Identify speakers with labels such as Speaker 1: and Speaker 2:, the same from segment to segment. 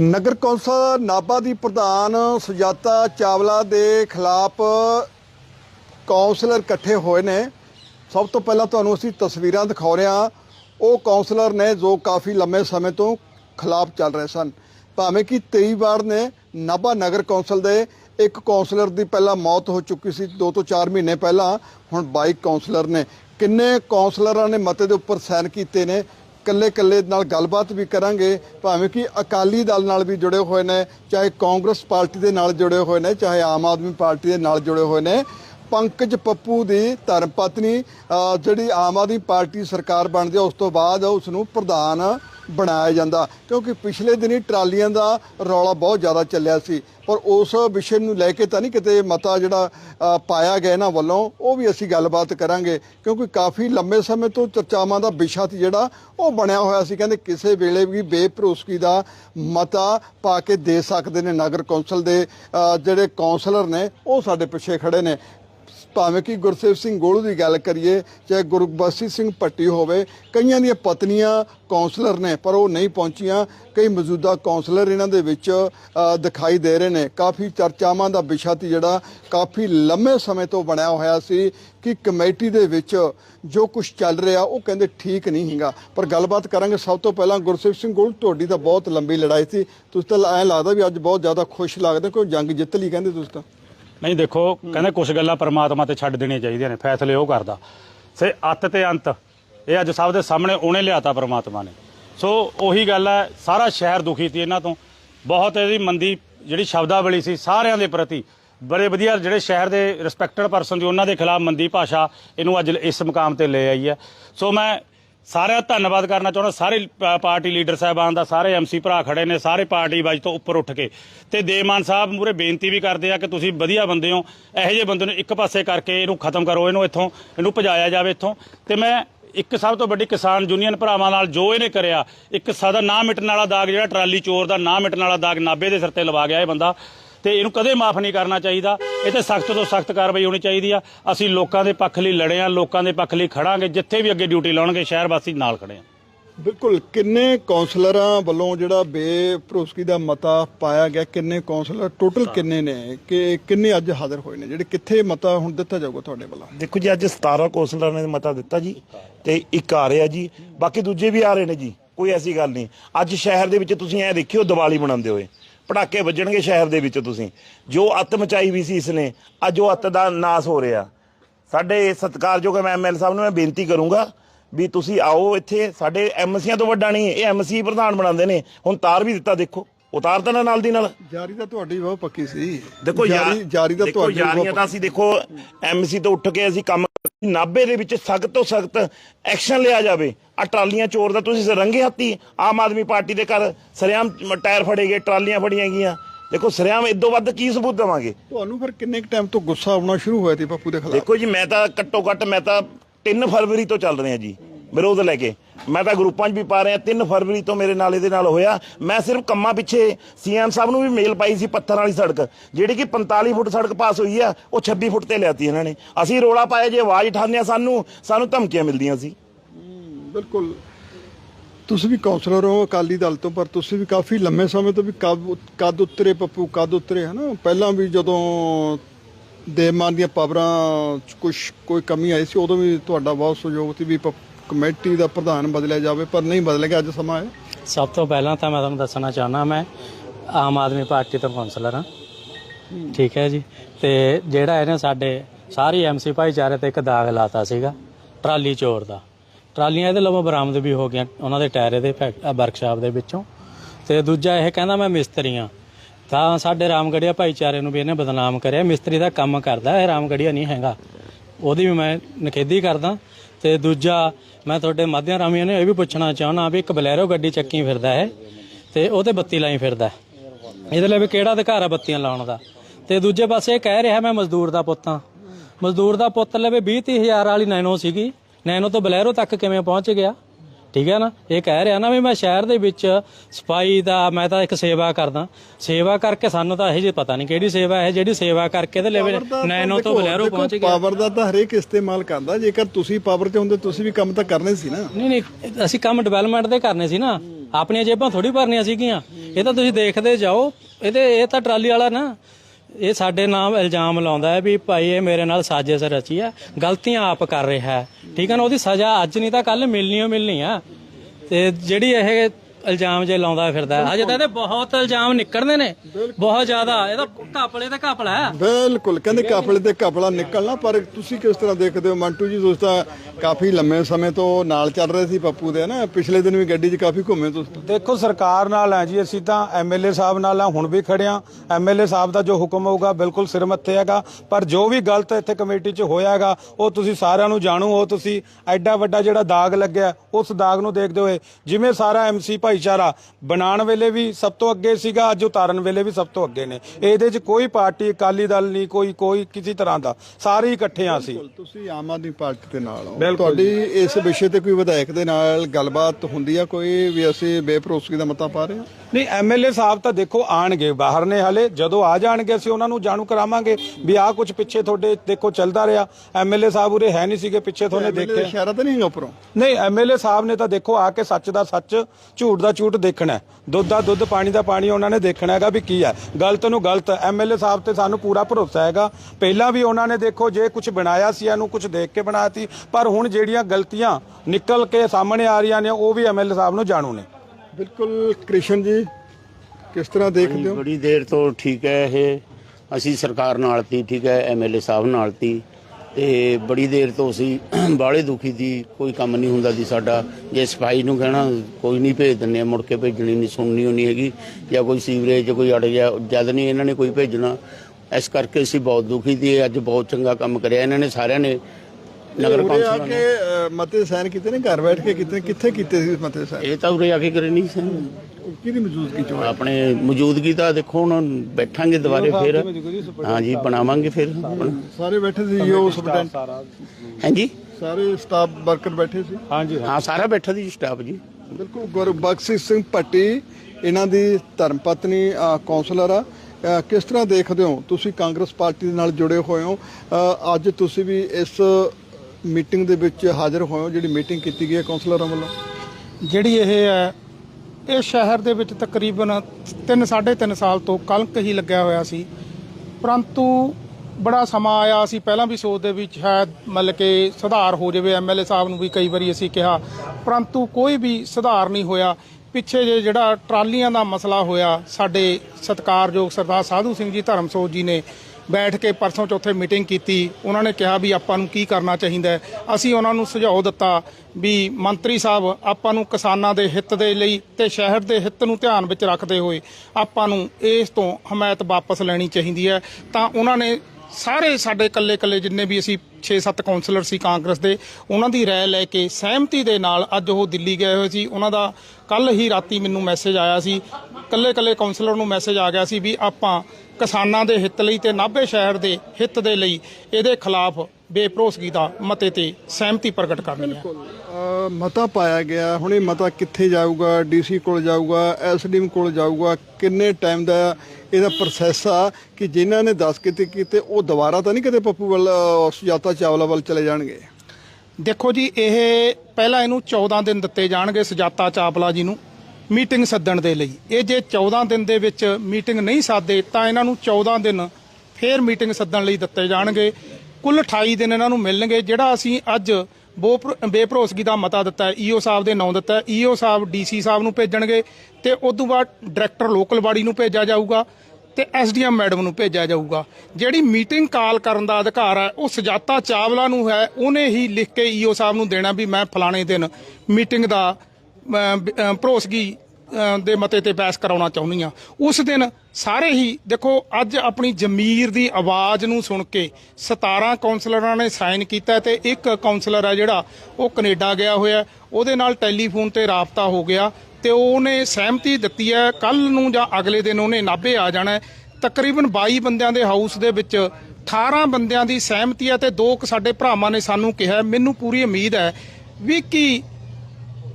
Speaker 1: ਨਗਰ council Nabha ਦੀ ਪ੍ਰਧਾਨ ਸੁਜਾਤਾ ਚਾਵਲਾ ਦੇ ਖਿਲਾਫ ਕੌਂਸਲਰ ਇਕੱਠੇ ਹੋਏ ਨੇ। ਸਭ ਤੋਂ ਪਹਿਲਾਂ ਤੁਹਾਨੂੰ ਅਸੀਂ ਤਸਵੀਰਾਂ ਦਿਖਾ ਰਹੇ ਹਾਂ। ਉਹ ਕੌਂਸਲਰ ਨੇ ਜੋ ਕਾਫੀ ਲੰਮੇ ਸਮੇਂ ਤੋਂ ਖਿਲਾਫ ਚੱਲ ਰਹੇ ਸਨ। ਭਾਵੇਂ ਕਿ 23 ਵਾਰ ਨੇ ਨਾਭਾ ਨਗਰ ਕੌਂਸਲ ਦੇ ਇੱਕ ਕੌਂਸਲਰ ਦੀ ਪਹਿਲਾਂ ਮੌਤ ਹੋ ਚੁੱਕੀ ਸੀ 2 ਤੋਂ 4 ਮਹੀਨੇ ਪਹਿਲਾਂ ਹੁਣ 22 ਕੌਂਸਲਰ ਨੇ। ਕਿੰਨੇ ਕੌਂਸਲਰਾਂ ਨੇ ਮਤੇ ਦੇ ਉੱਪਰ ਸਾਈਨ ਕੀਤੇ ਨੇ ਕੱਲੇ ਕੱਲੇ ਨਾਲ ਗੱਲਬਾਤ ਵੀ ਕਰਾਂਗੇ, ਭਾਵੇਂ ਕਿ ਅਕਾਲੀ ਦਲ ਨਾਲ ਵੀ ਜੁੜੇ ਹੋਏ ਨੇ, ਚਾਹੇ ਕਾਂਗਰਸ ਪਾਰਟੀ ਦੇ ਨਾਲ ਜੁੜੇ ਹੋਏ ਨੇ, ਚਾਹੇ ਆਮ ਆਦਮੀ ਪਾਰਟੀ ਦੇ ਨਾਲ ਜੁੜੇ ਹੋਏ ਨੇ। ਪੰਕਜ ਪੱਪੂ ਦੀ ਧਰਮ ਪਤਨੀ ਜਿਹੜੀ ਆਮ ਆਦਮੀ ਪਾਰਟੀ ਸਰਕਾਰ ਬਣਦੀ ਹੈ, ਉਸ ਤੋਂ ਬਾਅਦ ਉਸ ਨੂੰ ਪ੍ਰਧਾਨ ਬਣਾਇਆ ਜਾਂਦਾ ਕਿਉਂਕਿ ਪਿਛਲੇ ਦਿਨੀ ਟਰਾਲੀਆਂ ਦਾ ਰੌਲਾ ਬਹੁਤ ਜ਼ਿਆਦਾ ਚੱਲਿਆ ਸੀ। ਪਰ ਉਸ ਵਿਸ਼ੇ ਨੂੰ ਲੈ ਕੇ ਤਾਂ ਨਹੀਂ ਕਿਤੇ ਮਤਾ ਜਿਹੜਾ ਪਾਇਆ ਗਿਆ ਇਹਨਾਂ ਵੱਲੋਂ, ਉਹ ਵੀ ਅਸੀਂ ਗੱਲਬਾਤ ਕਰਾਂਗੇ। ਕਿਉਂਕਿ ਕਾਫੀ ਲੰਬੇ ਸਮੇਂ ਤੋਂ ਚਰਚਾਵਾਂ ਦਾ ਵਿਸ਼ਾ ਸੀ ਜਿਹੜਾ, ਉਹ ਬਣਿਆ ਹੋਇਆ ਸੀ। ਕਹਿੰਦੇ ਕਿਸੇ ਵੇਲੇ ਵੀ ਬੇਪਰੋਸਕੀ ਦਾ ਮਤਾ ਪਾ ਕੇ ਦੇ ਸਕਦੇ ਨੇ ਨਗਰ ਕੌਂਸਲ ਦੇ ਜਿਹੜੇ ਕੌਂਸਲਰ ਨੇ, ਉਹ ਸਾਡੇ ਪਿੱਛੇ ਖੜੇ ਨੇ। ਭਾਵੇਂ ਕਿ ਗੁਰਸੇਵ ਸਿੰਘ ਗੋਲੂ ਦੀ ਗੱਲ ਕਰੀਏ, ਚਾਹੇ ਗੁਰਬਖਸ਼ ਸਿੰਘ ਭੱਟੀ ਹੋਵੇ, ਕਈਆਂ ਦੀਆਂ ਪਤਨੀਆਂ ਕੌਂਸਲਰ ਨੇ, ਪਰ ਉਹ ਨਹੀਂ ਪਹੁੰਚੀਆਂ। ਕਈ ਮੌਜੂਦਾ ਕੌਂਸਲਰ ਇਹਨਾਂ ਦੇ ਵਿੱਚ ਦਿਖਾਈ ਦੇ ਰਹੇ ਨੇ। ਕਾਫੀ ਚਰਚਾਵਾਂ ਦਾ ਵਿਸ਼ਾ ਸੀ ਜਿਹੜਾ, ਕਾਫੀ ਲੰਮੇ ਸਮੇਂ ਤੋਂ ਬਣਿਆ ਹੋਇਆ ਸੀ ਕਿ ਕਮੇਟੀ ਦੇ ਵਿੱਚ ਜੋ ਕੁਝ ਚੱਲ ਰਿਹਾ, ਉਹ ਕਹਿੰਦੇ ਠੀਕ ਨਹੀਂ ਹੈਗਾ। ਪਰ ਗੱਲਬਾਤ ਕਰਾਂਗੇ। ਸਭ ਤੋਂ ਪਹਿਲਾਂ ਗੁਰਸੇਵ ਸਿੰਘ ਗੋਲੂ, ਤੁਹਾਡੀ ਤਾਂ ਬਹੁਤ ਲੰਬੀ ਲੜਾਈ ਸੀ। ਤੁਸੀਂ ਤਾਂ ਐਂ ਲੱਗਦਾ ਵੀ ਅੱਜ ਬਹੁਤ ਜ਼ਿਆਦਾ ਖੁਸ਼ ਲੱਗਦੇ ਕੋਈ ਜੰਗ ਜਿੱਤ ਲਈ ਕਹਿੰਦੇ ਤੁਸੀਂ ਤਾਂ?
Speaker 2: ਨਹੀਂ, ਦੇਖੋ, ਕਹਿੰਦੇ ਕੁਝ ਗੱਲਾਂ ਪਰਮਾਤਮਾ ਤੇ ਛੱਡ ਦੇਣੀਆਂ ਚਾਹੀਦੀਆਂ ਨੇ, ਫੈਸਲੇ ਉਹ ਕਰਦਾ। ਸੇ ਅੱਤ ਤੇ ਅੰਤ, ਇਹ ਅੱਜ ਸਭ ਦੇ ਸਾਹਮਣੇ ਉਹਨੇ ਲਿਆਤਾ ਪਰਮਾਤਮਾ ਨੇ। ਸੋ ਉਹੀ ਗੱਲ ਹੈ, ਸਾਰਾ ਸ਼ਹਿਰ ਦੁਖੀ ਸੀ ਇਹਨਾਂ ਤੋਂ। ਬਹੁਤ ਇਹਦੀ ਮੰਦੀ ਜਿਹੜੀ ਸ਼ਬਦਾਵਲੀ ਸੀ, ਸਾਰਿਆਂ ਦੇ ਪ੍ਰਤੀ। ਬੜੇ ਵਧੀਆ ਜਿਹੜੇ ਸ਼ਹਿਰ ਦੇ ਰਿਸਪੈਕਟਡ ਪਰਸਨ ਸੀ, ਉਹਨਾਂ ਦੇ ਖਿਲਾਫ ਮੰਦੀ ਭਾਸ਼ਾ ਇਹਨੂੰ ਅੱਜ ਇਸ ਮੁਕਾਮ ਤੇ ਲੈ ਆਈ ਹੈ। ਸੋ ਮੈਂ ਸਾਰਿਆਂ ਦਾ ਧੰਨਵਾਦ ਕਰਨਾ ਚਾਹੁੰਦਾ। ਸਾਰੇ ਪ- ਪਾਰਟੀ ਲੀਡਰ ਸਾਹਿਬਾਨ ਦਾ, ਸਾਰੇ ਐਮਸੀ ਭਰਾ ਖੜੇ ਨੇ, ਸਾਰੇ ਪਾਰਟੀ ਬਾਜ ਤੋਂ ਉੱਪਰ ਉੱਠ ਕੇ। ਤੇ ਦੇਮਾਨ ਸਾਹਿਬ ਮੂਰੇ ਬੇਨਤੀ ਵੀ ਕਰਦੇ ਆ ਕਿ ਤੁਸੀਂ ਵਧੀਆ ਬੰਦੇ ਹੋ, ਇਹੋ ਜਿਹੇ ਬੰਦੇ ਨੂੰ ਇੱਕ ਪਾਸੇ ਕਰਕੇ ਇਹਨੂੰ ਖਤਮ ਕਰੋ, ਇਹਨੂੰ ਇੱਥੋਂ, ਇਹਨੂੰ ਭਜਾਇਆ ਜਾਵੇ ਇੱਥੋਂ। ਤੇ ਮੈਂ ਇੱਕ ਸਭ ਤੋਂ ਵੱਡੀ ਕਿਸਾਨ ਯੂਨੀਅਨ ਭਰਾਵਾਂ ਨਾਲ ਜੋ ਇਹਨੇ ਕਰਿਆ, ਇੱਕ ਸਦਾ ਨਾ ਮਿਟਣ ਵਾਲਾ ਦਾਗ ਜਿਹੜਾ ਟਰਾਲੀ ਚੋਰ ਦਾ ਨਾ ਮਿਟਣ ਵਾਲਾ ਦਾਗ ਨਾਬੇ ਦੇ ਸਿਰ ਤੇ ਲਵਾ ਗਿਆ ਇਹ ਬੰਦਾ। ਤੇ ਇਹਨੂੰ ਕਦੇ ਮਾਫ ਨਹੀਂ ਕਰਨਾ ਚਾਹੀਦਾ। ਇਹ ਤੇ ਸਖਤ ਤੋਂ ਸਖਤ ਕਾਰਵਾਈ ਹੋਣੀ ਚਾਹੀਦੀ ਆ। ਅਸੀਂ ਲੋਕਾਂ ਦੇ ਪੱਖ ਲਈ ਲੜੇ ਆ ਲੋਕਾਂ ਦੇ ਪੱਖ ਲਈ ਖੜਾਂਗੇ। ਜਿੱਥੇ ਵੀ ਅੱਗੇ ਡਿਊਟੀ ਲਾਉਣਗੇ ਸ਼ਹਿਰ ਵਾਸੀ ਨਾਲ ਖੜੇ ਆ।
Speaker 1: ਬਿਲਕੁਲ ਕਿੰਨੇ ਕਾਉਂਸਲਰਾਂ ਵੱਲੋਂ ਜਿਹੜਾ ਬੇਭਰੋਸਗੀ ਦਾ ਮਤਾ ਪਾਇਆ ਗਿਆ ਕਿੰਨੇ ਕਾਉਂਸਲਰ ਟੋਟਲ ਕਿੰਨੇ ਨੇ? ਕਿ ਕਿੰਨੇ ਅੱਜ ਹਾਜ਼ਰ ਹੋਏ ਨੇ? ਜਿਹੜੇ ਕਿੱਥੇ ਮਤਾ ਹੁਣ ਦਿੱਤਾ ਜਾਊਗਾ ਤੁਹਾਡੇ ਵੱਲੋਂ?
Speaker 3: ਦੇਖੋ ਜੀ ਅੱਜ 17 ਕੌਂਸਲਰਾਂ ਨੇ ਮਤਾ ਦਿੱਤਾ ਜੀ ਤੇ ਇੱਕ ਆ ਰਿਹਾ ਜੀ। ਬਾਕੀ ਦੂਜੇ ਵੀ ਆ ਰਹੇ ਨੇ ਜੀ ਕੋਈ ਐਸੀ ਗੱਲ ਨਹੀਂ। ਅੱਜ ਸ਼ਹਿਰ ਦੇ ਵਿੱਚ ਤੁਸੀਂ ਐ ਦੇਖਿਓ ਦੀਵਾਲੀ ਮਨਾਉਂਦੇ ਹੋਏ। ਪਟਾਕੇ ਵੱਜਣਗੇ ਸ਼ਹਿਰ ਦੇ ਵਿੱਚ ਤੁਸੀਂ। ਜੋ ਅੱਤ ਮਚਾਈ ਵੀ ਸੀ ਇਸਨੇ ਅੱਜ ਉਹ ਅੱਤ ਦਾ ਨਾਸ ਹੋ ਰਿਹਾ। ਸਾਡੇ ਸਤਿਕਾਰਯੋਗ ਐਮਐਲ ਸਾਹਿਬ ਨੂੰ ਮੈਂ ਬੇਨਤੀ ਕਰੂੰਗਾ ਵੀ ਤੁਸੀਂ ਆਓ ਇੱਥੇ। ਸਾਡੇ ਐਮਸੀਆਂ ਤੋਂ ਵੱਡਾ ਨਹੀਂ ਇਹ ਐਮਸੀ ਪ੍ਰਧਾਨ ਬਣਾਉਂਦੇ ਨੇ। ਹੁਣ ਤਾਰ ਵੀ ਦਿੱਤਾ ਦੇਖੋ ਉਤਾਰ ਦੇਣਾ ਨਾਲ ਦੀ ਨਾਲ।
Speaker 1: ਜਾਰੀ ਤਾਂ ਤੁਹਾਡੀ ਬਹੁਤ ਪੱਕੀ ਸੀ।
Speaker 3: ਦੇਖੋ
Speaker 1: ਜਾਰੀ
Speaker 3: ਯਾਰ
Speaker 1: ਜਾਰੀ ਤਾਂ
Speaker 3: ਦੇਖੋ
Speaker 1: ਤੁਹਾਡੀ
Speaker 3: ਯਾਰੀਆਂ
Speaker 1: ਬਹੁਤ
Speaker 3: ਤਾਂ ਅਸੀਂ ਦੇਖੋ ਐਮਸੀ ਤੋਂ ਉੱਠ ਕੇ ਅਸੀਂ ਕੰਮ ਨਾਭੇ ਦੇ ਵਿੱਚ ਸਖਤ ਤੋਂ ਸਖਤ ਐਕਸ਼ਨ ਲਿਆ ਜਾਵੇ। ਆ ਟਰਾਲੀਆਂ ਚੋਰ ਦਾ ਤੁਸੀਂ ਰੰਗੇ ਹੱਤੀ ਆਮ ਆਦਮੀ ਪਾਰਟੀ ਦੇ ਘਰ ਸਰਿਆਮ ਟਾਇਰ ਫੜੇ ਗਏ ਟਰਾਲੀਆਂ ਫੜੀਆਂ ਗਈਆਂ। ਦੇਖੋ ਸਰਿਆਮ ਇਦੋਂ ਵੱਧ ਕੀ ਸਬੂਤ ਦੇਵਾਂਗੇ?
Speaker 1: ਤੁਹਾਨੂੰ ਫਿਰ ਕਿੰਨੇ ਟਾਈਮ ਤੋਂ ਗੁੱਸਾ ਆਉਣਾ ਸ਼ੁਰੂ ਹੋਇਆ ਸੀ ਪੱਪੂ ਦੇ ਖਿਲਾਫ?
Speaker 3: ਦੇਖੋ ਜੀ ਮੈਂ ਤਾਂ ਘੱਟੋ ਘੱਟ ਮੈਂ ਤਾਂ 3 ਫਰਵਰੀ ਤੋਂ ਚੱਲ ਰਿਹਾ ਜੀ। ਵਿਰੋਧ ਲੈ ਕੇ। ਮੈਂ ਤਾਂ ਗਰੁੱਪਾਂ 'ਚ ਵੀ ਪਾ ਰਿਹਾ 3 ਫਰਵਰੀ ਤੋਂ ਮੇਰੇ ਨਾਲ ਇਹਦੇ ਨਾਲ ਹੋਇਆ। ਮੈਂ ਸਿਰਫ ਕੰਮਾਂ ਪਿੱਛੇ ਸੀਐਮ ਸਾਹਿਬ ਨੂੰ ਵੀ ਮੇਲ ਪਾਈ ਸੀ ਪੱਥਰ ਵਾਲੀ ਸੜਕ। ਜਿਹੜੀ ਕਿ 45 ਫੁੱਟ ਸੜਕ ਪਾਸ ਹੋਈ ਆ, ਉਹ 26 ਫੁੱਟ ਤੇ ਲਿਆਤੀ ਇਹਨਾਂ ਨੇ। ਅਸੀਂ ਰੋਲਾ ਪਾਇਆ, ਜੇ ਆਵਾਜ਼ ਉਠਾਉਂਦੇ ਆ ਸਾਨੂੰ ਸਾਨੂੰ ਧਮਕੀਆਂ ਮਿਲਦੀਆਂ ਸੀ।
Speaker 1: ਬਿਲਕੁਲ। ਤੁਸੀਂ ਵੀ ਕਾਉਂਸਲਰ ਹੋ, ਅਕਾਲੀ ਦਲ ਤੋਂ, ਪਰ ਤੁਸੀਂ ਵੀ ਕਾਫੀ ਲੰਮੇ ਸਮੇਂ ਤੋਂ ਵੀ ਕਦ ਕਦ ਉਤਰੇ ਪੱਪੂ, ਕਦ ਉਤਰੇ, ਹਨਾ? ਪਹਿਲਾਂ ਵੀ ਜਦੋਂ ਦੇਮਾਨ ਦੀਆਂ ਪਾਵਰਾਂ ਚ ਕੁਝ ਕੋਈ ਕਮੀ ਆਈ ਸੀ, ਉਦੋਂ ਵੀ ਤੁਹਾਡਾ ਬਹੁਤ ਸਹਿਯੋਗ ਸੀ ਵੀ ਪ- ਕਮੇਟੀ ਦਾ ਪ੍ਰਧਾਨ ਬਦਲਿਆ ਜਾਵੇ ਪਰ ਨਹੀਂ ਬਦਲਿਆ ਗਿਆ ਅੱਜ ਸਮਾਂ ਹੈ
Speaker 4: ਸਭ ਤੋਂ ਪਹਿਲਾਂ ਤਾਂ ਮੈਂ ਤੁਹਾਨੂੰ ਦੱਸਣਾ ਚਾਹਨਾ ਮੈਂ ਆਮ ਆਦਮੀ ਪਾਰਟੀ ਤੋਂ ਕਾਉਂਸਲਰ ਹਾਂ। ਠੀਕ ਹੈ ਜੀ। ਤੇ ਜਿਹੜਾ ਇਹਨੇ ਸਾਡੇ ਸਾਰੀ ਐਮਸੀ ਭਾਈਚਾਰੇ ਤੇ ਇੱਕ ਦਾਗ ਲਾਤਾ ਸੀਗਾ ਟਰਾਲੀ ਚੋਰ ਦਾ। ਟਰਾਲੀਆਂ ਇਹਦੇ ਲਵੋਂ ਬਰਾਮਦ ਵੀ ਹੋ ਗਈਆਂ ਉਹਨਾਂ ਦੇ ਟਾਇਰ ਇਹਦੇ ਵਰਕਸ਼ਾਪ ਦੇ ਵਿੱਚੋਂ। ਤੇ ਦੂਜਾ ਇਹ ਕਹਿੰਦਾ ਮੈਂ ਮਿਸਤਰੀ ਹਾਂ ਤਾਂ ਸਾਡੇ ਰਾਮਗੜੀਆ ਭਾਈਚਾਰੇ ਨੂੰ ਵੀ ਇਹਨੇ ਬਦਨਾਮ ਕਰਿਆ। ਮਿਸਤਰੀ ਦਾ ਕੰਮ ਕਰਦਾ ਇਹ ਰਾਮਗੜੀਆ ਨਹੀਂ ਹੈਗਾ। ਉਹਦੀ ਵੀ ਮੈਂ ਨਿਖੇਧੀ ਕਰਦਾ। ਤੇ ਦੂਜਾ, ਮੈਂ ਤੁਹਾਡੇ ਮਾਧਿਅਮ ਰਾਮੀਆਂ ਨੇ ਇਹ ਵੀ ਪੁੱਛਣਾ ਚਾਹਣਾ ਵੀ ਇੱਕ ਬਲੈਰੋ ਗੱਡੀ ਚੱਕੀ ਫਿਰਦਾ ਹੈ ਤੇ ਉਹਤੇ ਬੱਤੀ ਲਾਈ ਫਿਰਦਾ ਇਹਦੇ ਲਈ ਵੀ ਕਿਹੜਾ ਅਧਿਕਾਰ ਹੈ ਬੱਤੀਆਂ ਲਾਉਣ ਦਾ? ਤੇ ਦੂਜੇ ਪਾਸੇ ਇਹ ਕਹਿ ਰਿਹਾ ਮੈਂ ਮਜ਼ਦੂਰ ਦਾ ਪੁੱਤ ਹਾਂ। ਮਜ਼ਦੂਰ ਦਾ ਪੁੱਤ ਲਵੇ 20 ਹਜ਼ਾਰ ਵਾਲੀ ਨੈਨੋ ਸੀਗੀ। ਨੈਨੋ ਤੋਂ ਬਲੈਰੋ ਤੱਕ ਕਿਵੇਂ ਪਹੁੰਚ ਗਿਆ? ਠੀਕ ਹੈ ਨਾ? ਇਹ ਕਹਿ ਰਿਹਾ ਨਾ ਵੀ ਮੈਂ ਸ਼ਹਿਰ ਦੇ ਵਿੱਚ ਸਫ਼ਾਈ ਦਾ ਮੈਂ ਤਾਂ ਇੱਕ ਸੇਵਾ ਕਰਦਾ। ਸੇਵਾ ਕਰਕੇ ਸਾਨੂੰ ਤਾਂ ਇਹ ਜੇ ਪਤਾ ਨਹੀਂ ਕਿਹੜੀ ਸੇਵਾ ਹੈ ਜਿਹੜੀ ਸੇਵਾ ਕਰਕੇ ਤੇ ਲੈਵਲ ਨੈਨੋ ਤੋਂ ਬਲੈਰੋ ਪਹੁੰਚ ਗਿਆ।
Speaker 1: ਪਾਵਰ ਦਾ ਤਾਂ ਹਰੇਕ ਇਸਤੇਮਾਲ ਕਰਦਾ। ਜੇਕਰ ਤੁਸੀਂ ਪਾਵਰ 'ਚ ਹੁੰਦੇ ਤੁਸੀਂ ਵੀ ਕੰਮ ਤਾਂ ਕਰਨੇ ਸੀ ਨਾ।
Speaker 4: ਨਹੀਂ ਨਹੀਂ ਅਸੀਂ ਕੰਮ ਡਿਵੈਲਪਮੈਂਟ ਦੇ ਕਰਨੇ ਸੀ ਨਾ। ਆਪਣੀਆਂ ਜੇਬਾਂ ਥੋੜੀ ਭਰਨੀਆਂ ਸੀਗੀਆਂ। ਇਹ ਤਾਂ ਤੁਸੀਂ ਦੇਖਦੇ ਜਾਓ। ਇਹਦੇ ਇਹ ਤਾਂ ਟਰਾਲੀ ਵਾਲਾ ਨਾ। ਇਹ ਸਾਡੇ ਨਾਮ ਇਲਜ਼ਾਮ ਲਾਉਂਦਾ ਹੈ ਵੀ ਭਾਈ ਇਹ ਮੇਰੇ ਨਾਲ ਸਾਜ਼ਿਸ਼ ਰਚੀ ਹੈ ਗਲਤੀਆਂ ਆਪ ਕਰ ਰਿਹਾ ਹੈ। ਠੀਕ ਹੈ ਨਾ, ਉਹਦੀ ਸਜ਼ਾ ਅੱਜ ਨਹੀਂ ਤਾਂ ਕੱਲ ਮਿਲਣੀ ਓ ਮਿਲਣੀ ਆ। ਤੇ ਜਿਹੜੀ ਇਹ ਇਲਜ਼ਾਮ ਜੇ ਲਾਉਂਦਾ ਫਿਰਦਾ ਹਜੇ ਤਾਂ ਇਹਦੇ ਬਹੁਤ ਇਲਜ਼ਾਮ ਨਿਕਲਦੇ ਨੇ। ਬਹੁਤ ਜ਼ਿਆਦਾ। ਇਹ ਤਾਂ ਕਾਪਲੇ ਤੇ ਕਾਪਲਾ ਹੈ।
Speaker 1: ਬਿਲਕੁਲ। ਕਹਿੰਦੇ ਕਾਪਲੇ ਤੇ ਕਪੜਾ ਨਿਕਲਣਾ ਪਰ ਤੁਸੀਂ ਕਿਸ ਤਰ੍ਹਾਂ ਦੇਖਦੇ ਹੋ? ਮੰਟੂ ਜੀ ਤੁਸੀਂ ਤਾਂ ਕਾਫੀ ਲੰਮੇ ਸਮੇਂ ਤੋਂ ਨਾਲ ਚੱਲ ਰਹੇ ਸੀ ਪੱਪੂ ਦੇ ਨਾ ਪਿਛਲੇ ਦਿਨ ਵੀ ਗੱਡੀ 'ਚ ਕਾਫੀ ਘੁੰਮੇ ਤੁਸੀਂ।
Speaker 5: ਦੇਖੋ ਸਰਕਾਰ ਨਾਲ ਹੈ ਜੀ ਅਸੀਂ ਤਾਂ ਐਮਐਲਏ ਸਾਹਿਬ ਨਾਲ ਆ ਹੁਣ ਵੀ ਖੜੇ ਆ ਐਮਐਲਏ ਸਾਹਿਬ ਦਾ ਜੋ ਹੁਕਮ ਹੋਊਗਾ ਬਿਲਕੁਲ ਸਿਰ ਮੱਥੇ ਹੈਗਾ। ਪਰ ਜੋ ਵੀ ਗਲਤ ਇੱਥੇ ਕਮੇਟੀ 'ਚ ਹੋਇਆ ਹੈਗਾ ਉਹ ਤੁਸੀਂ ਸਾਰਿਆਂ ਨੂੰ ਜਾਣੂ ਹੋ। ਤੁਸੀਂ ਐਡਾ ਵੱਡਾ ਜਿਹੜਾ ਦਾਗ ਲੱਗਿਆ ਉਸ ਦਾਗ ਨੂੰ ਦੇਖਦੇ ਹੋਏ ਜਿਵੇਂ ਸਾਰਾ ਐਮਸੀ ਭਾਈਚਾਰਾ ਬਣਾਉਣ ਵੇਲੇ ਵੀ ਸਭ ਤੋਂ ਅੱਗੇ ਸੀਗਾ ਅੱਜ ਉਤਾਰਨ ਵੇਲੇ ਵੀ ਸਭ ਤੋਂ ਅੱਗੇ ਨੇ। ਇਹਦੇ 'ਚ ਕੋਈ ਪਾਰਟੀ ਅਕਾਲੀ ਦਲ ਨਹੀਂ ਕੋਈ ਕੋਈ ਕਿਸੇ ਤਰ੍ਹਾਂ ਦਾ। ਸਾਰੇ ਇਕੱਠੇ ਆ ਸੀ
Speaker 1: ਤੁਸੀਂ ਆਮ ਆਦਮੀ ਪਾਰਟੀ ਦੇ ਨਾਲ ਹੋ। ਤੁਹਾਡੀ ਇਸ ਵਿਸ਼ੇ ਤੇ ਕੋਈ ਵਿਧਾਇਕ ਦੇ ਨਾਲ ਗੱਲਬਾਤ ਹੁੰਦੀ ਆ ਕੋਈ ਵੀ ਅਸੀਂ ਬੇਭਰੋਸਗੀ ਦਾ ਮਤਾ ਪਾ ਰਹੇ ਹਾਂ
Speaker 5: ਨਹੀਂ ਐਮਐਲਏ ਸਾਹਿਬ ਤਾਂ ਦੇਖੋ ਆਣਗੇ ਬਾਹਰ ਨੇ ਹਲੇ। ਜਦੋਂ ਆ ਜਾਣਗੇ ਅਸੀਂ ਉਹਨਾਂ ਨੂੰ ਜਾਣੂ ਕਰਾਵਾਂਗੇ ਵੀ ਆਹ ਕੁਝ ਪਿੱਛੇ ਤੁਹਾਡੇ ਦੇਖੋ ਚੱਲਦਾ ਰਿਹਾ। ਐਮਐਲਏ ਸਾਹਿਬ ਉਰੇ ਹੈ ਨਹੀਂ ਸੀਗੇ ਪਿੱਛੇ ਤੁਹਾਨੇ ਦੇਖਿਆ।
Speaker 1: ਇਸ਼ਾਰਾ ਤਾਂ ਨਹੀਂ ਹੈਗਾ ਉੱਪਰੋਂ?
Speaker 5: ਨਹੀਂ ਐਮਐਲਏ ਸਾਹਿਬ ਨੇ ਤਾਂ ਦੇਖੋ ਆ ਕੇ ਸੱਚ ਦਾ ਸੱਚ ਝੂਠ ਦਾ ਝੂਠ ਦੇਖਣਾ ਹੈ। ਦੁੱਧ ਦਾ ਦੁੱਧ ਪਾਣੀ ਦਾ ਪਾਣੀ ਉਹਨਾਂ ਨੇ ਦੇਖਣਾ ਹੈਗਾ ਵੀ ਕੀ ਹੈ। ਗਲਤ ਨੂੰ ਗਲਤ ਐਮਐਲਏ ਸਾਹਿਬ ਤੇ ਸਾਨੂੰ ਪੂਰਾ ਭਰੋਸਾ ਹੈਗਾ। ਪਹਿਲਾਂ ਵੀ ਉਹਨਾਂ ਨੇ ਦੇਖੋ ਜੇ ਕੁਝ ਬਣਾਇਆ ਸੀ ਇਹਨੂੰ ਕੁਝ ਦੇਖ ਕੇ ਬਣਾਇਆ ਸੀ ਪਰ ਹੁਣ ਜਿਹੜੀਆਂ ਗਲਤੀਆਂ ਨਿਕਲ ਕੇ ਸਾਹਮਣੇ ਆ ਰਹੀਆਂ ਨੇ ਉਹ ਵੀ ਐਮਐਲਏ ਸਾਹਿਬ ਨੂੰ ਜਾਣੂ ਨੇ।
Speaker 1: ਬਿਲਕੁਲ ਕ੍ਰਿਸ਼ਨ ਜੀ ਕਿਸ ਤਰ੍ਹਾਂ ਦੇਖਦੇ ਹੋ?
Speaker 6: ਬੜੀ ਦੇਰ ਤੋਂ ਠੀਕ ਹੈ ਇਹ। ਅਸੀਂ ਸਰਕਾਰ ਨਾਲ ਤੀ ਠੀਕ ਹੈ ਐਮਐਲਏ ਸਾਹਿਬ ਨਾਲ ਤੀ ਤੇ ਬੜੀ ਦੇਰ ਤੋਂ ਅਸੀਂ ਬਾਹਲੇ ਦੁਖੀ ਦੀ ਕੋਈ ਕੰਮ ਨਹੀਂ ਹੁੰਦਾ ਸੀ ਸਾਡਾ। ਜੇ ਸਫ਼ਾਈ ਨੂੰ ਕਹਿਣਾ ਕੋਈ ਨਹੀਂ ਭੇਜ ਆ, ਮੁੜ ਕੇ ਭੇਜਣੀ ਨਹੀਂ ਸੁਣਨੀ ਹੋਣੀ ਹੈਗੀ। ਜਾਂ ਕੋਈ ਸੀਵਰੇਜ ਕੋਈ ਅੜ ਗਿਆ ਜਦ ਨਹੀਂ ਇਹਨਾਂ ਨੇ ਕੋਈ ਭੇਜਣਾ। ਇਸ ਕਰਕੇ ਅਸੀਂ ਬਹੁਤ ਦੁਖੀ ਦੀ ਅੱਜ ਬਹੁਤ ਚੰਗਾ ਕੰਮ ਕਰਿਆ। ਇਹਨਾਂ ਨੇ ਸਾਰਿਆਂ ਨੇ ਨਗਰ ਕੌਂਸਲ
Speaker 1: ਅ, ਮਤੇ ਸਾਈਨ ਕੀਤੇ ਨੇ? ਘਰ ਬੈਠ ਕੇ ਕੀਤੇ ਕਿੱਥੇ ਕੀਤੇ ਸੀ ਮਤੇ ਸਾਈਨ
Speaker 6: ਇਹ ਤਾਂ ਉਰੇ ਆ ਕੇ ਕਰੇ ਨਹੀਂ ਸੀ
Speaker 1: ਕਿਹਦੀ ਮੌਜੂਦਗੀ ਚ ਹੋਇਆ?
Speaker 6: ਆਪਣੇ ਮੌਜੂਦਗੀ ਤਾਂ ਦੇਖੋ ਹੁਣ ਬੈਠਾਂਗੇ ਦੁਬਾਰੇ ਫਿਰ। ਹਾਂਜੀ ਬਣਾਵਾਂਗੇ ਫਿਰ
Speaker 1: ਸਾਰੇ ਬੈਠੇ ਸੀ ਉਹ ਸਟੂਡੈਂਟ
Speaker 6: ਹਾਂਜੀ?
Speaker 1: ਸਾਰੇ ਸਟਾਫ ਵਰਕਰ ਬੈਠੇ ਸੀ?
Speaker 5: ਹਾਂਜੀ
Speaker 6: ਹਾਂ। ਸਾਰਾ ਬੈਠਾ ਦੀ ਸਟਾਫ ਜੀ।
Speaker 1: ਬਿਲਕੁਲ ਗੁਰਬਖਸ਼ ਸਿੰਘ ਭੱਟੀ ਇਹਨਾਂ ਦੀ ਧਰਮ ਪਤਨੀ ਅ, ਕੌਂਸਲਰ ਆ। ਕਿਸ ਤਰ੍ਹਾਂ ਦੇਖਦੇ ਹੋ ਤੁਸੀਂ ਕਾਂਗਰਸ ਪਾਰਟੀ ਦੇ ਨਾਲ ਜੁੜੇ ਹੋਏ ਹੋ? ਅੱਜ ਤੁਸੀਂ ਵੀ ਇਸ ਮੀਟਿੰਗ ਦੇ ਵਿੱਚ ਹਾਜ਼ਰ ਹੋਏ ਹੋ ਜਿਹੜੀ ਮੀਟਿੰਗ ਕੀਤੀ ਗਈ ਹੈ ਕੌਂਸਲਰਾਂ ਵੱਲੋਂ?
Speaker 7: ਜਿਹੜੀ ਇਹ ਹੈ ਇਹ ਸ਼ਹਿਰ ਦੇ ਵਿੱਚ ਤਕਰੀਬਨ 3 3.5 ਸਾਲ ਤੋਂ ਕਲੰਕ ਹੀ ਲੱਗਿਆ ਹੋਇਆ ਸੀ। ਪਰੰਤੂ ਬੜਾ ਸਮਾਂ ਆਇਆ ਅਸੀਂ ਪਹਿਲਾਂ ਵੀ ਸੋਚਦੇ ਵੀ ਸ਼ਾਇਦ ਮਤਲਬ ਕਿ ਸੁਧਾਰ ਹੋ ਜਾਵੇ ਐਮਐਲਏ ਸਾਹਿਬ ਨੂੰ ਵੀ ਕਈ ਵਾਰੀ ਅਸੀਂ ਕਿਹਾ, ਪਰੰਤੂ ਕੋਈ ਵੀ ਸੁਧਾਰ ਨਹੀਂ ਹੋਇਆ। ਪਿੱਛੇ ਜੇ ਜਿਹੜਾ ਟਰਾਲੀਆਂ ਦਾ ਮਸਲਾ ਹੋਇਆ, ਸਾਡੇ ਸਤਿਕਾਰਯੋਗ ਸਰਦਾਰ ਸਾਧੂ ਸਿੰਘ ਜੀ, ਧਰਮਸੋਤ ਜੀ ਨੇ ਬੈਠ ਕੇ ਪਰਸੋਂ ਚੌਥੇ ਮੀਟਿੰਗ ਕੀਤੀ। ਉਹਨਾਂ ਨੇ ਕਿਹਾ ਵੀ ਆਪਾਂ ਨੂੰ ਕੀ ਕਰਨਾ ਚਾਹੀਦਾ ਹੈ। ਅਸੀਂ ਉਹਨਾਂ ਨੂੰ ਸੁਝਾਅ ਦਿੱਤਾ ਵੀ ਮੰਤਰੀ ਸਾਹਿਬ, ਆਪਾਂ ਨੂੰ ਕਿਸਾਨਾਂ ਦੇ ਹਿੱਤ ਦੇ ਲਈ ਤੇ ਸ਼ਹਿਰ ਦੇ ਹਿੱਤ ਨੂੰ ਧਿਆਨ ਵਿੱਚ ਰੱਖਦੇ ਹੋਏ ਆਪਾਂ ਨੂੰ ਇਸ ਤੋਂ ਹਮਾਇਤ ਵਾਪਸ ਲੈਣੀ ਚਾਹੀਦੀ ਹੈ। ਤਾਂ ਉਹਨਾਂ ਨੇ ਸਾਰੇ ਸਾਡੇ ਕੱਲੇ ਕੱਲੇ ਜਿੰਨੇ ਵੀ ਅਸੀਂ 6-7 ਕਾਉਂਸਲਰ ਸੀ ਕਾਂਗਰਸ ਦੇ, ਉਹਨਾਂ ਦੀ ਰਾਏ ਲੈ ਕੇ ਸਹਿਮਤੀ ਦੇ ਨਾਲ ਅੱਜ ਉਹ ਦਿੱਲੀ ਗਏ ਹੋਏ ਸੀ। ਉਹਨਾਂ ਦਾ ਕੱਲ ਹੀ ਰਾਤੀ ਮੈਨੂੰ ਮੈਸੇਜ ਆਇਆ ਸੀ। ਕੱਲੇ ਕੱਲੇ ਕਾਉਂਸਲਰ ਨੂੰ ਮੈਸੇਜ ਆ ਗਿਆ ਸੀ ਵੀ ਆਪਾਂ ਕਿਸਾਨਾਂ ਦੇ ਹਿੱਤ ਲਈ ਤੇ ਨਾਭੇ ਸ਼ਹਿਰ ਦੇ ਹਿੱਤ ਦੇ ਲਈ ਇਹਦੇ ਖਿਲਾਫ ਬੇਭਰੋਸਗੀ ਦਾ ਮਤੇ ਤੇ ਸਹਿਮਤੀ ਪ੍ਰਗਟ ਕਰਨੀ ਹੈ।
Speaker 1: ਅ, ਮਤਾ ਪਾਇਆ ਗਿਆ। ਹੁਣ ਇਹ ਮਤਾ ਕਿੱਥੇ ਜਾਊਗਾ? ਡੀਸੀ ਕੋਲ ਜਾਊਗਾ ਐਸਡੀਐਮ ਕੋਲ ਜਾਊਗਾ। ਕਿੰਨੇ ਟਾਈਮ ਦਾ ਇਹਦਾ ਪ੍ਰੋਸੈਸ ਆ ਕਿ ਜਿਨ੍ਹਾਂ ਨੇ ਦੱਸ ਕਿਤੇ ਕੀਤੇ ਉਹ ਦੁਬਾਰਾ ਤਾਂ ਨਹੀਂ ਕਿਤੇ ਪੱਪੂ ਵੱਲ ਅ, ਸੁਜਾਤਾ ਚਾਵਲਾ ਵੱਲ ਚਲੇ ਜਾਣਗੇ?
Speaker 7: ਦੇਖੋ ਜੀ ਇਹ ਪਹਿਲਾਂ ਇਹਨੂੰ 14 ਦਿਨ ਦਿੱਤੇ ਜਾਣਗੇ ਸੁਜਾਤਾ ਚਾਵਲਾ ਜੀ ਨੂੰ। ਮੀਟਿੰਗ ਸੱਦਣ ਦੇ ਲਈ। ਇਹ ਜੇ 14 ਦਿਨ ਦੇ ਵਿੱਚ ਮੀਟਿੰਗ ਨਹੀਂ ਸਾਦੇ ਤਾਂ ਇਹਨਾਂ ਨੂੰ 14 ਦਿਨ ਫੇਰ ਮੀਟਿੰਗ ਸੱਦਣ ਲਈ ਦਿੱਤੇ ਜਾਣਗੇ। ਕੁੱਲ 28 ਦਿਨ ਇਹਨਾਂ ਨੂੰ ਮਿਲਣਗੇ, ਜਿਹੜਾ ਅਸੀਂ ਅੱਜ ਬੋ- ਬੇਭਰੋਸਗੀ ਦਾ ਮਤਾ ਦਿੱਤਾ ਈਓ ਸਾਹਿਬ ਦੇ ਨਾਂ ਦਿੱਤਾ ਈਓ ਸਾਹਿਬ ਡੀਸੀ ਸਾਹਿਬ ਨੂੰ ਭੇਜਣਗੇ ਤੇ ਉਸ ਤੋਂ ਬਾਅਦ ਡਾਇਰੈਕਟਰ ਲੋਕਲ ਬਾਡੀ ਨੂੰ ਭੇਜਿਆ ਜਾਊਗਾ ਤੇ ਐਸਡੀਐਮ ਮੈਡਮ ਨੂੰ ਭੇਜਿਆ ਜਾਊਗਾ। ਜਿਹੜੀ ਮੀਟਿੰਗ ਕਾਲ ਕਰਨ ਦਾ ਅਧਿਕਾਰ ਹੈ, ਉਹ ਸੁਜਾਤਾ ਚਾਵਲਾ ਨੂੰ ਹੈ, ਉਹਨੇ ਹੀ ਲਿਖ ਕੇ ਈਓ ਸਾਹਿਬ ਨੂੰ ਦੇਣਾ ਵੀ ਮੈਂ ਫਲਾਣੇ ਦਿਨ ਮੀਟਿੰਗ ਦਾ ਭਰੋਸਗੀ ਦੇ ਮਤੇ ਤੇ ਬਹਿਸ ਕਰਾਉਣਾ ਚਾਹੁੰਦੀ ਆ ਉਸ ਦਿਨ ਸਾਰੇ ਹੀ, ਦੇਖੋ, ਅੱਜ ਆਪਣੀ ਜ਼ਮੀਰ ਦੀ ਆਵਾਜ਼ ਨੂੰ ਸੁਣ ਕੇ 17 ਕਾਉਂਸਲਰਾਂ ਨੇ ਸਾਈਨ ਕੀਤਾ ਤੇ ਇੱਕ ਕਾਉਂਸਲਰ ਹੈ ਜਿਹੜਾ, ਉਹ ਕੈਨੇਡਾ ਗਿਆ ਹੋਇਆ। ਉਹਦੇ ਨਾਲ ਟੈਲੀਫੋਨ ਤੇ ਰਾਬਤਾ ਹੋ ਗਿਆ ਤੇ ਉਹਨੇ ਸਹਿਮਤੀ ਦਿੱਤੀ ਹੈ ਕੱਲ ਨੂੰ ਜਾਂ ਅਗਲੇ ਦਿਨ ਉਹਨੇ ਨਾਭੇ ਆ ਜਾਣਾ ਤਕਰੀਬਨ 22 ਬੰਦਿਆਂ ਦੇ ਹਾਊਸ ਦੇ ਵਿੱਚ 18 ਬੰਦਿਆਂ ਦੀ ਸਹਿਮਤੀ ਹੈ ਤੇ ਦੋ ਕੁ ਸਾਡੇ ਭਰਾਵਾਂ ਨੇ ਸਾਨੂੰ ਕਿਹਾ। ਮੈਨੂੰ ਪੂਰੀ ਉਮੀਦ ਹੈ ਵੀ ਕਿ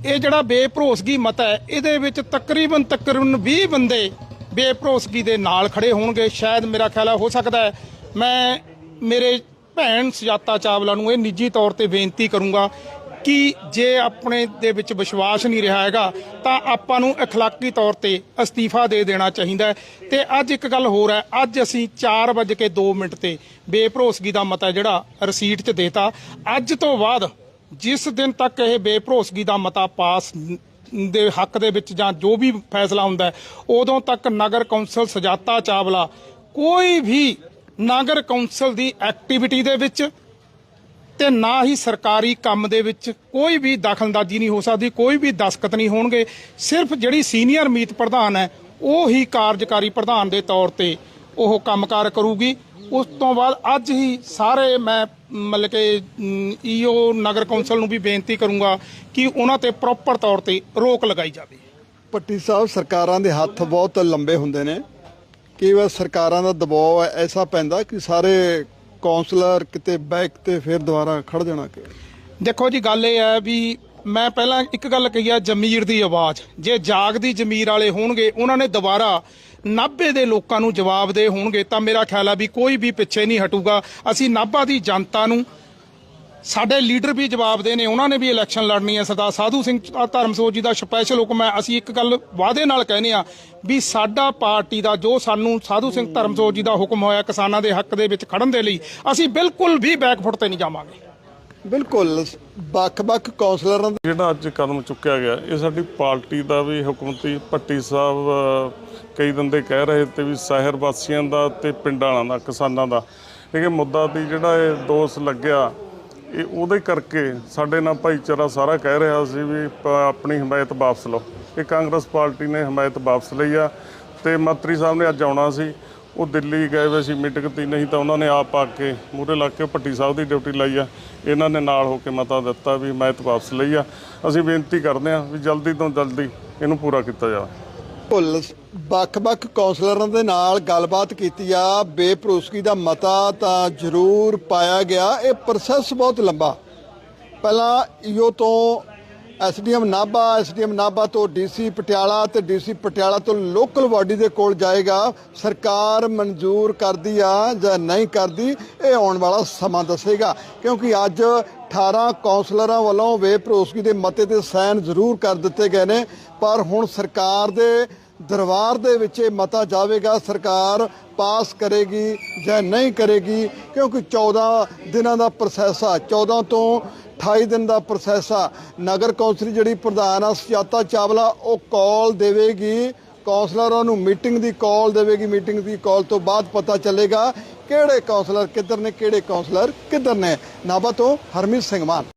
Speaker 7: ਇਹ ਜਿਹੜਾ ਬੇਭਰੋਸਗੀ ਮਤਾ ਹੈ, ਇਹਦੇ ਵਿੱਚ ਤਕਰੀਬਨ ਤਕਰੀਬਨ 20 ਬੰਦੇ ਬੇਭਰੋਸਗੀ ਦੇ ਨਾਲ ਖੜੇ ਹੋਣਗੇ। ਸ਼ਾਇਦ ਮੇਰਾ ਖਿਆਲ ਹੋ ਸਕਦਾ ਮੈਂ ਮੇਰੇ ਭੈਣ ਸਜਾਤਾ ਚਾਵਲਾ ਨੂੰ ਇਹ ਨਿੱਜੀ ਤੌਰ ਤੇ ਬੇਨਤੀ ਕਰੂੰਗਾ ਕਿ ਜੇ ਆਪਣੇ ਦੇ ਵਿੱਚ ਵਿਸ਼ਵਾਸ ਨਹੀਂ ਰਿਹਾ ਹੈਗਾ, ਤਾਂ ਆਪਾਂ ਨੂੰ اخਲਾਕੀ ਤੌਰ ਤੇ ਅਸਤੀਫਾ ਦੇ ਦੇਣਾ ਚਾਹੀਦਾ ਹੈ। ਤੇ ਅੱਜ ਇੱਕ ਗੱਲ ਹੋਰ ਹੈ, ਅੱਜ ਅਸੀਂ 4:02 ਮਿੰਟ ਤੇ ਬੇਭਰੋਸਗੀ ਦਾ ਮਤਾ ਜਿਹੜਾ ਰਸੀਟ 'ਚ ਦੇਤਾ। ਅੱਜ ਤੋਂ ਬਾਅਦ ਜਿਸ ਦਿਨ ਤੱਕ ਇਹ ਬੇਭਰੋਸਗੀ ਦਾ ਮਤਾ ਪਾਸ ਦੇ ਹੱਕ ਦੇ ਵਿੱਚ ਜਾਂ ਜੋ ਵੀ ਫੈਸਲਾ ਹੁੰਦਾ ਉਦੋਂ ਤੱਕ ਨਗਰ ਕੌਂਸਲ ਸਜਾਤਾ ਚਾਵਲਾ। ਕੋਈ ਵੀ ਨਗਰ ਕੌਂਸਲ ਦੀ ਐਕਟੀਵਿਟੀ ਦੇ ਵਿੱਚ ਤੇ ਨਾ ਹੀ ਸਰਕਾਰੀ ਕੰਮ ਦੇ ਵਿੱਚ ਕੋਈ ਵੀ ਦਖਲਅੰਦਾਜ਼ੀ ਨਹੀਂ ਹੋ ਸਕਦੀ, ਕੋਈ ਵੀ ਦਸਖਤ ਨਹੀਂ ਹੋਣਗੇ। ਸਿਰਫ ਜਿਹੜੀ ਸੀਨੀਅਰ ਮੀਤ ਪ੍ਰਧਾਨ ਹੈ, ਉਹ ਹੀ ਕਾਰਜਕਾਰੀ ਪ੍ਰਧਾਨ ਦੇ ਤੌਰ ਤੇ ਉਹ ਕੰਮਕਾਰ ਕਰੂਗੀ। ਉਸ ਤੋਂ ਬਾਅਦ ਅੱਜ ਹੀ ਸਾਰੇ ਮੈਂ ਮਤਲਬ ਕਿ ਈਓ ਨਗਰ ਕੌਂਸਲ ਨੂੰ ਵੀ ਬੇਨਤੀ ਕਰੂੰਗਾ ਕਿ ਉਹਨਾਂ ਤੇ ਪ੍ਰੋਪਰ ਤੌਰ ਤੇ ਰੋਕ ਲਗਾਈ ਜਾਵੇ।
Speaker 1: ਪੱਟੀ ਸਾਹਿਬ ਸਰਕਾਰਾਂ ਦੇ ਹੱਥ ਬਹੁਤ ਲੰਬੇ ਹੁੰਦੇ ਨੇ। ਕਈ ਵਾਰ ਸਰਕਾਰਾਂ ਦਾ ਦਬਾਅ ਐਸਾ ਪੈਂਦਾ ਕਿ ਸਾਰੇ ਕੌਂਸਲਰ ਕਿਤੇ ਬੈਕ ਤੇ ਫਿਰ ਦੁਬਾਰਾ ਖੜ ਜਾਣਾ ਕਿ।
Speaker 7: ਦੇਖੋ ਜੀ ਗੱਲ ਇਹ ਹੈ ਵੀ ਮੈਂ ਪਹਿਲਾਂ ਇੱਕ ਗੱਲ ਕਹੀ ਆ ਜ਼ਮੀਰ ਦੀ ਆਵਾਜ਼। ਜੇ ਜਾਗਦੀ ਜ਼ਮੀਰ ਵਾਲੇ ਹੋਣਗੇ ਉਹਨਾਂ ਨੇ ਦੁਬਾਰਾ 90 ਦੇ ਲੋਕਾਂ ਨੂੰ ਜਵਾਬ ਦੇ ਹੋਣਗੇ ਤਾਂ ਮੇਰਾ ਖਿਆਲ ਆ ਵੀ ਕੋਈ ਵੀ ਪਿੱਛੇ ਨਹੀਂ ਹਟੂਗਾ। ਅਸੀਂ ਨਾਭਾ ਦੀ ਜਨਤਾ ਨੂੰ ਸਾਡੇ ਲੀਡਰ ਵੀ ਜਵਾਬਦੇ ਨੇ, ਉਹਨਾਂ ਨੇ ਵੀ ਇਲੈਕਸ਼ਨ ਲੜਨੀ ਹੈ। ਸਰਦਾਰ ਸਾਧੂ ਸਿੰਘ ਧਰਮਸੋਤ ਜੀ ਦਾ ਸਪੈਸ਼ਲ ਹੁਕਮ ਹੈ। ਅਸੀਂ ਇੱਕ ਗੱਲ ਵਾਅਦੇ ਨਾਲ ਕਹਿੰਦੇ ਆ ਵੀ ਸਾਡਾ ਪਾਰਟੀ ਦਾ ਜੋ ਸਾਨੂੰ ਸਾਧੂ ਸਿੰਘ ਧਰਮਸੋਤ ਜੀ ਦਾ ਹੁਕਮ ਹੋਇਆ ਕਿਸਾਨਾਂ ਦੇ ਹੱਕ ਦੇ ਵਿੱਚ ਖੜਨ ਦੇ ਲਈ, ਅਸੀਂ ਬਿਲਕੁਲ ਵੀ ਬੈਕਫੁੱਟ ਤੇ ਨਹੀਂ ਜਾਵਾਂਗੇ।
Speaker 1: ਬਿਲਕੁਲ, ਵੱਖ-ਵੱਖ ਕੌਂਸਲਰਾਂ ਦਾ
Speaker 8: ਜਿਹੜਾ ਅੱਜ ਕਦਮ ਚੁੱਕਿਆ ਗਿਆ, ਇਹ ਸਾਡੀ ਪਾਰਟੀ ਦਾ ਵੀ ਹੁਕਮਤੀ ਭੱਟੀ ਸਾਹਿਬ ਕਈ ਦਿਨ ਦੇ ਕਹਿ ਰਹੇ ਤੇ ਵੀ ਸ਼ਹਿਰ ਵਾਸੀਆਂ ਦਾ ਤੇ ਪਿੰਡਾਂ ਵਾਲਾਂ ਦਾ, ਕਿਸਾਨਾਂ ਦਾ। ਲੇਕਿਨ ਮੁੱਦਾ ਦੀ ਜਿਹੜਾ ਇਹ ਦੋਸ਼ ਲੱਗਿਆ, ਇਹ ਉਹਦੇ ਕਰਕੇ ਸਾਡੇ ਨਾਲ ਭਾਈਚਾਰਾ ਸਾਰਾ ਕਹਿ ਰਿਹਾ ਸੀ ਵੀ ਆਪਣੀ ਹਮਾਇਤ ਵਾਪਸ ਲਓ। ਇਹ ਕਾਂਗਰਸ ਪਾਰਟੀ ਨੇ ਹਮਾਇਤ ਵਾਪਸ ਲਈ ਆ ਤੇ ਮੰਤਰੀ ਸਾਹਿਬ ਨੇ ਅੱਜ ਆਉਣਾ ਸੀ। ਉਹ ਦਿੱਲੀ ਗਏ ਹੋਏ ਸੀ ਮੀਟਿੰਗ ਤੇ, ਨਹੀਂ ਤਾਂ ਉਹਨਾਂ ਨੇ ਆਪ ਆ ਕੇ ਮੂਹਰੇ ਲੱਗ ਕੇ ਭੱਟੀ ਸਾਹਿਬ ਦੀ ਡਿਊਟੀ ਲਾਈ ਆ। ਇਹਨਾਂ ਨੇ ਨਾਲ ਹੋ ਕੇ ਮਤਾ ਦਿੱਤਾ ਵੀ ਮੈਂ ਤਾਂ ਵਾਪਸ ਲਈ ਆ। ਅਸੀਂ ਬੇਨਤੀ ਕਰਦੇ ਹਾਂ ਵੀ ਜਲਦੀ ਤੋਂ ਜਲਦੀ ਇਹਨੂੰ ਪੂਰਾ ਕੀਤਾ ਜਾਵੇ।
Speaker 1: ਭੁੱਲ ਵੱਖ-ਵੱਖ ਕੌਂਸਲਰਾਂ ਦੇ ਨਾਲ ਗੱਲਬਾਤ ਕੀਤੀ ਆ। ਬੇਪਰੋਸਗੀ ਦਾ ਮਤਾ ਤਾਂ ਜ਼ਰੂਰ ਪਾਇਆ ਗਿਆ। ਇਹ ਪ੍ਰੋਸੈਸ ਬਹੁਤ ਲੰਬਾ। ਪਹਿਲਾਂ ਈਓ ਤੋਂ ਐਸਡੀਐਮ ਨਾਭਾ ਐਸਡੀਐਮ ਨਾਭਾ ਤੋਂ ਡੀਸੀ ਪਟਿਆਲਾ ਤੇ ਡੀਸੀ ਪਟਿਆਲਾ ਤੋਂ ਲੋਕਲ ਬਾਡੀ ਦੇ ਕੋਲ ਜਾਏਗਾ। ਸਰਕਾਰ ਮਨਜ਼ੂਰ ਕਰਦੀ ਆ ਜਾਂ ਨਹੀਂ ਕਰਦੀ, ਇਹ ਆਉਣ ਵਾਲਾ ਸਮਾਂ ਦੱਸੇਗਾ। ਕਿਉਂਕਿ ਅੱਜ 18 ਕੌਂਸਲਰਾਂ ਵੱਲੋਂ ਬੇਭਰੋਸਗੀ ਦੇ ਮਤੇ ਤੇ ਸਾਈਨ ਜ਼ਰੂਰ ਕਰ ਦਿੱਤੇ ਗਏ ਨੇ। ਪਰ ਹੁਣ ਸਰਕਾਰ ਦੇ ਦਰਬਾਰ ਦੇ ਵਿੱਚ ਇਹ ਮਤਾ ਜਾਵੇਗਾ, ਸਰਕਾਰ ਪਾਸ ਕਰੇਗੀ ਜਾਂ ਨਹੀਂ ਕਰੇਗੀ। ਕਿਉਂਕਿ 14 ਦਿਨਾਂ ਦਾ ਪ੍ਰੋਸੈਸ ਆ। 14 ਤੋਂ 28 ਦਿਨ ਦਾ ਪ੍ਰੋਸੈਸ ਆ। ਨਗਰ ਕੌਂਸਲ ਜਿਹੜੀ ਪ੍ਰਧਾਨ ਆ, ਸੁਜਾਤਾ ਚਾਵਲਾ, ਉਹ ਕਾਲ ਦੇਵੇਗੀ। ਕੌਂਸਲਰਾਂ ਨੂੰ ਮੀਟਿੰਗ ਦੀ ਕਾਲ ਦੇਵੇਗੀ। ਮੀਟਿੰਗ ਦੀ ਕਾਲ ਤੋਂ ਬਾਅਦ ਪਤਾ ਚੱਲੇਗਾ ਕਿਹੜੇ ਕੌਂਸਲਰ ਕਿੱਧਰ ਨੇ, ਕਿਹੜੇ ਕੌਂਸਲਰ ਕਿੱਧਰ ਨੇ। ਨਾਭਾ ਤੋਂ ਹਰਮੀਤ ਸਿੰਘ ਮਾਨ।